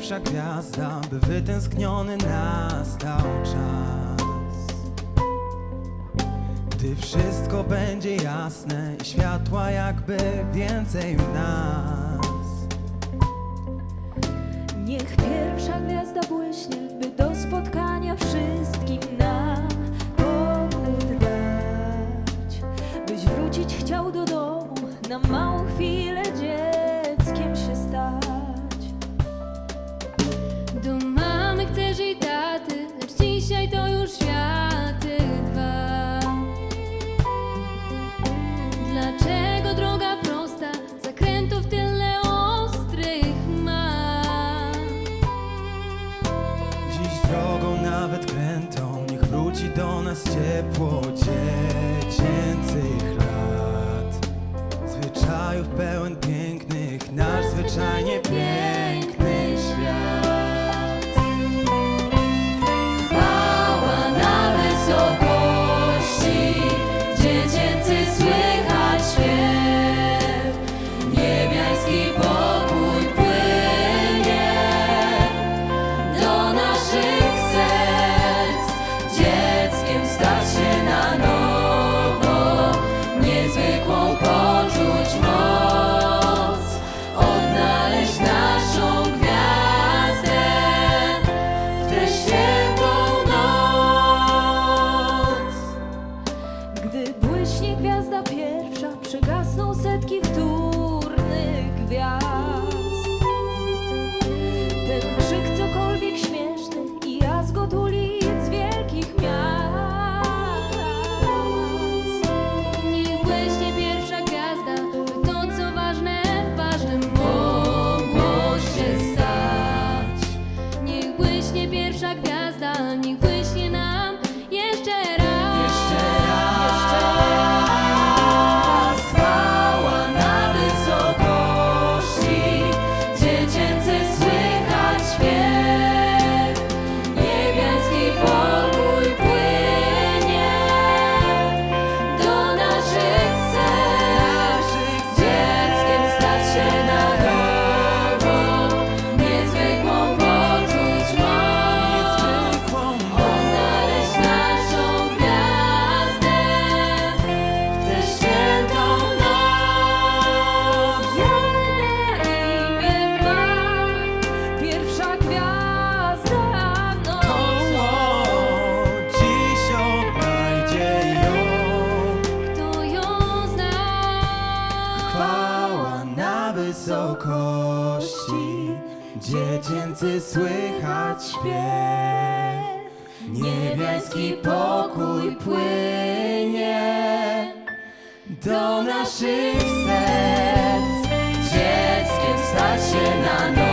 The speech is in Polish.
pierwsza gwiazda, by wytęskniony nastał czas. Gdy wszystko będzie jasne i światła jakby więcej w nas. Niech pierwsza gwiazda błyśnie, by do spotkania wszystkim nam pomóc dać. Byś wrócić chciał do domu na małą chwilę. nawet krętą. Niech wróci do nas ciepło dziecię wysokości Dziecięcy słychać śpiew. Niebiański pokój płynie Do naszych serc. Dzieckiem stać się na noc.